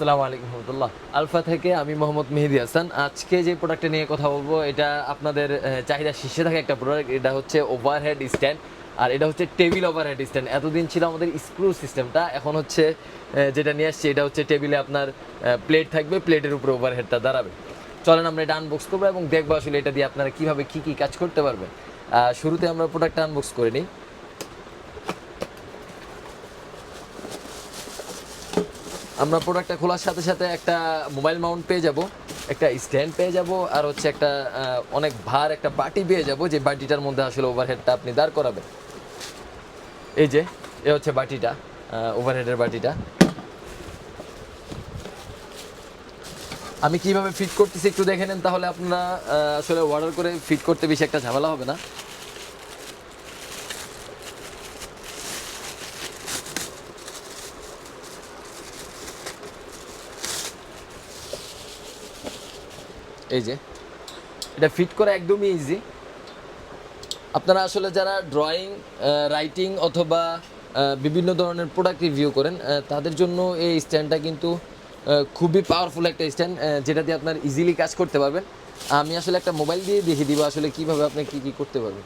আসসালামু আলাইকুম রহমতুল্লাহ। আলফা থেকে আমি মোহাম্মদ মেহেদি হাসান। আজকে যে প্রোডাক্টটা নিয়ে কথা বলব, এটা আপনাদের চাহিদা শীর্ষে থাকা একটা প্রোডাক্ট এটা হচ্ছে ওভারহেড স্ট্যান্ড আর এটা হচ্ছে টেবিল ওভারহেড স্ট্যান্ড এতদিন ছিল আমাদের স্ক্রু সিস্টেমটা এখন হচ্ছে যেটা নিয়ে আসছি, এটা হচ্ছে টেবিলে আপনার প্লেট থাকবে প্লেটের উপরে ওভারহেডটা দাঁড়াবে। চলেন আমরা এটা আনবক্স করব এবং দেখব আসলে এটা দিয়ে আপনারা কীভাবে কি কি কাজ করতে পারবেন। শুরুতে আমরা প্রোডাক্টটা আনবক্স করে নিই। আমরা প্রোডাক্টটা খোলার সাথে সাথে একটা মোবাইল মাউন্ট পেয়ে যাব, একটা স্ট্যান্ড পেয়ে যাব, আর হচ্ছে একটা অনেক ভার একটা বাটি পেয়ে যাব, যে বাটিটার মধ্যে আসলে ওভারহেডটা আপনি দাঁড় করাবেন। এই যে, এ হচ্ছে বাটিটা ওভারহেডের বাটিটা। আমি কীভাবে ফিট করতেছি একটু দেখে নেন, তাহলে আপনারা আসলে অর্ডার করে ফিট করতে বেশি একটা ঝামেলা হবে না। এই যে, এটা ফিট করা একদমই ইজি আপনারা আসলে যারা ড্রয়িং রাইটিং অথবা বিভিন্ন ধরনের প্রোডাক্ট রিভিউ করেন তাদের জন্য এই স্ট্যান্ডটা কিন্তু খুবই পাওয়ারফুল একটা স্ট্যান্ড যেটা দিয়ে আপনার ইজিলি কাজ করতে পারবেন। আমি আসলে একটা মোবাইল দিয়ে দেখিয়ে দিব আসলে কীভাবে আপনি কি কি করতে পারবেন।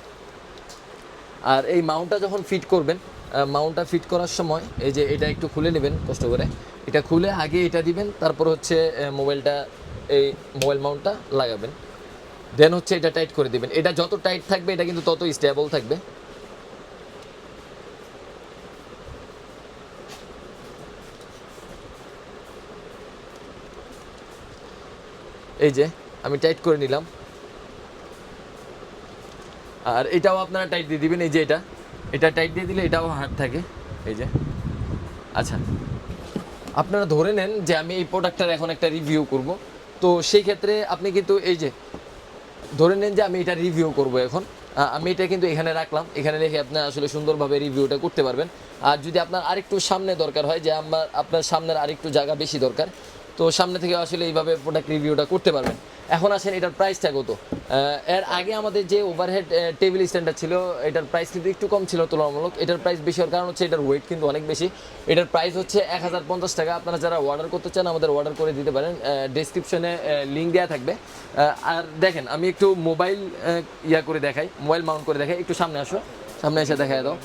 আর এই মাউন্টটা যখন ফিট করবেন মাউন্টটা ফিট করার সময়, এই যে এটা একটু খুলে নেবেন কষ্ট করে। এটা খুলে আগে এটা দিবেন, তারপর হচ্ছে মোবাইলটা এই মোবাইল মাউন্টটা লাগাবেন। দেন হচ্ছে এটা টাইট করে দিবেন। এটা যত টাইট থাকবে, এটা কিন্তু তত স্টেবল থাকবে। এই যে, আমি টাইট করে নিলাম। আর এটাও আপনারা টাইট দিয়ে দিবেন, এই যে এটা। এটা টাইট দিয়ে দিলে এটাও হার্ড থাকে। এই যে। আচ্ছা। আপনারা ধরে নেন যে আমি এই প্রোডাক্টটার এখন একটা রিভিউ করব। তো সেই ক্ষেত্রে আপনি কিন্তু এই যে, ধরে নেন যে আমি এটা রিভিউ করব এখন। আমি এটা কিন্তু এখানে রাখলাম। এখানে রেখে আপনি আসলে সুন্দরভাবে রিভিউটা করতে পারবেন। আর যদি আপনার আরেকটু সামনে দরকার হয়, যে আমার, আপনার সামনের আরেকটু জায়গা বেশি দরকার তো সামনে থেকে আসলে এইভাবে প্রোডাক্ট রিভিউটা করতে পারবেন। এখন আসেন এটার প্রাইসটা কত? এর আগে আমাদের যে ওভারহেড টেবিল স্ট্যান্ডার ছিল, এটার প্রাইস কিন্তু একটু কম ছিল তুলনামূলক। এটার প্রাইস বেশি হওয়ার কারণ হচ্ছে এটার ওয়েট কিন্তু অনেক বেশি। এটার প্রাইস হচ্ছে এক হাজার পঞ্চাশ টাকা। আপনারা যারা অর্ডার করতে চান, আমাদের অর্ডার করে দিতে পারেন। ডেসক্রিপশনে লিঙ্ক দেওয়া থাকবে। আর দেখেন, আমি একটু মোবাইল ইয়া করে দেখাই মোবাইল মাউন্ট করে দেখাই। একটু সামনে আসো। সামনে এসে দেখাই দাও।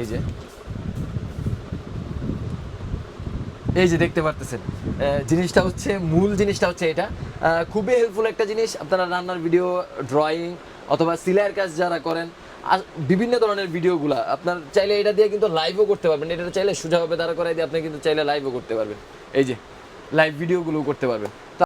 এই যে এই যে দেখতে পারতেছেন জিনিসটা হচ্ছে, মূল জিনিসটা হচ্ছে এটা। খুবই হেল্পফুল একটা জিনিস, আপনারা রান্নার ভিডিও ড্রয়িং অথবা সিলাইয়ের কাজ যারা করেন আর বিভিন্ন ধরনের ভিডিওগুলো আপনার চাইলে এটা দিয়ে কিন্তু লাইভও করতে পারবেন, এটা চাইলে সোজাভাবে দাঁড়া করাই দিয়ে আপনি কিন্তু চাইলে লাইভও করতে পারবেন। এই যে লাইভ ভিডিওগুলোও করতে পারবেন।